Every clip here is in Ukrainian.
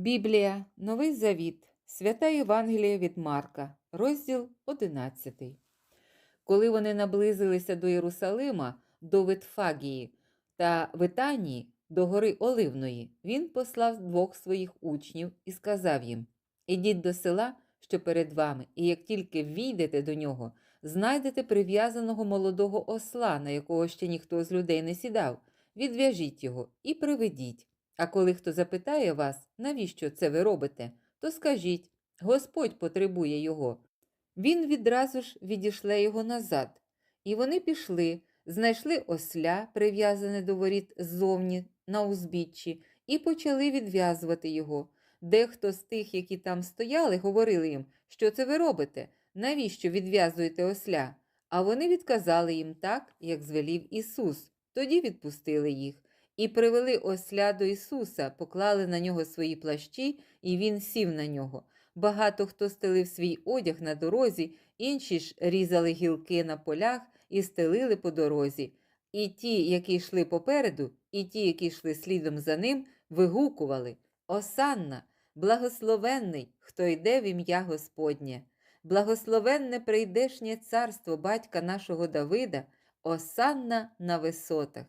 Біблія, Новий Завіт, Свята Євангелія від Марка, розділ 11. Коли вони наблизилися до Єрусалима, до Витфагії та Витанії, до гори Оливної, він послав двох своїх учнів і сказав їм: Ідіть до села, що перед вами, і як тільки війдете до нього, знайдете прив'язаного молодого осла, на якого ще ніхто з людей не сідав, відв'яжіть його і приведіть. А коли хто запитає вас, навіщо це ви робите, то скажіть Господь потребує його. Він відразу ж відішле його назад. І вони пішли, знайшли осля, прив'язане до воріт ззовні на узбіччі, і почали відв'язувати його. Дехто з тих, які там стояли, говорили їм, що це ви робите, навіщо відв'язуєте осля? А вони відказали їм так, як звелів Ісус. Тоді відпустили їх. І привели осля до Ісуса, поклали на нього свої плащі, і він сів на нього. Багато хто стелив свій одяг на дорозі, інші ж різали гілки на полях і стелили по дорозі. І ті, які йшли попереду, і ті, які йшли слідом за ним, вигукували Осанна, благословенний, хто йде в ім'я Господнє, благословенне прийдешнє царство батька нашого Давида, Осанна на висотах.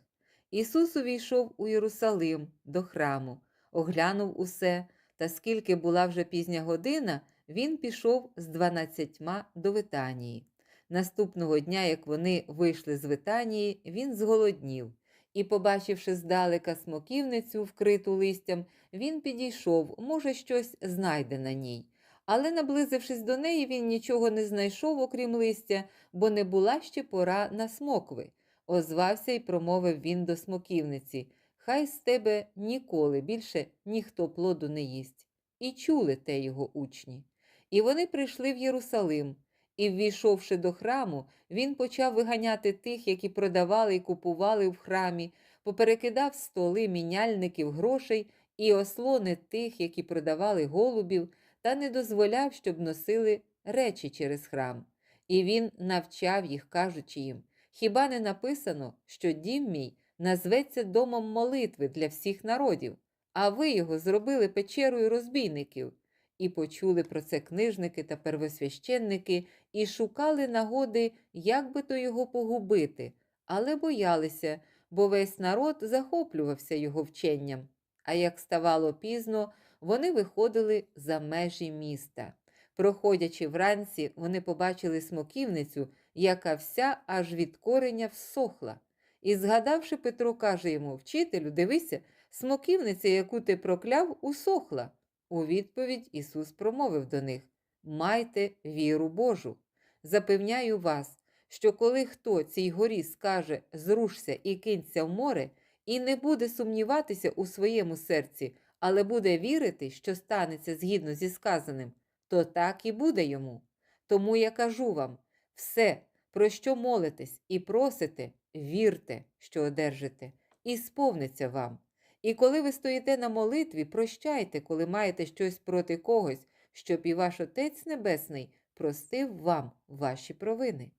Ісус увійшов у Єрусалим до храму, оглянув усе, та скільки була вже пізня година, він пішов з дванадцятьма до Витанії. Наступного дня, як вони вийшли з Витанії, він зголоднів, і, побачивши здалека смоківницю, вкриту листям, він підійшов, може, щось знайде на ній. Але, наблизившись до неї, він нічого не знайшов, окрім листя, бо не була ще пора на смокви. Озвався і промовив він до смоківниці Хай з тебе ніколи більше ніхто плоду не їсть. І чули те його учні. І вони прийшли в Єрусалим, і, ввійшовши до храму, він почав виганяти тих, які продавали і купували в храмі, поперекидав столи міняльників грошей і ослони тих, які продавали голубів, та не дозволяв, щоб носили речі через храм. І він навчав їх, кажучи їм Хіба не написано, що дім мій назветься домом молитви для всіх народів, а ви його зробили печерою розбійників? І почули про це книжники та первосвященники, і шукали нагоди, як би то його погубити, але боялися, бо весь народ захоплювався його вченням. А як ставало пізно, вони виходили за межі міста. Проходячи вранці, вони побачили смоківницю, яка вся аж від кореня всохла. І, згадавши, Петро каже йому Вчителю, дивися, смоківниця, яку ти прокляв, усохла. У відповідь Ісус промовив до них Майте віру Божу. Запевняю вас, що коли хто цій горі скаже зрушся і кинься в море, і не буде сумніватися у своєму серці, але буде вірити, що станеться згідно зі сказаним, то так і буде йому. Тому я кажу вам все, про що молитесь і просите, вірте, що одержите, і сповниться вам. І коли ви стоїте на молитві, прощайте, коли маєте щось проти когось, щоб і ваш Отець Небесний простив вам ваші провини.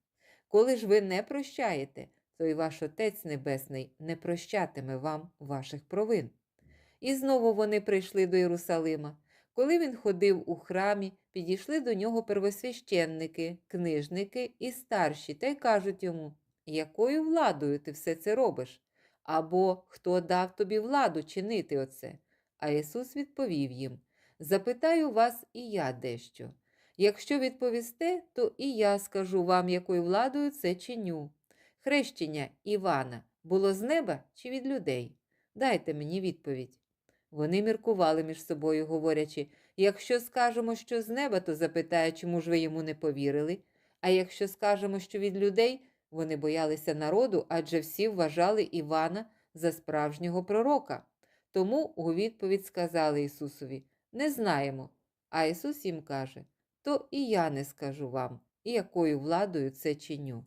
Коли ж ви не прощаєте, то і ваш Отець Небесний не прощатиме вам ваших провин. І знову вони прийшли до Єрусалима. Коли він ходив у храмі, підійшли до нього первосвященники, книжники і старші, та й кажуть йому, якою владою ти все це робиш? Або хто дав тобі владу чинити оце? А Ісус відповів їм: Запитаю вас і я дещо. Якщо відповісте, то і я скажу вам, якою владою це чиню. Хрещення Івана було з неба чи від людей? Дайте мені відповідь. Вони міркували між собою, говорячи якщо скажемо, що з неба, то запитає, чому ж ви йому не повірили. А якщо скажемо, що від людей, вони боялися народу, адже всі вважали Івана за справжнього пророка. Тому у відповідь сказали Ісусові Не знаємо. А Ісус їм каже: То і я не скажу вам, і якою владою це чиню.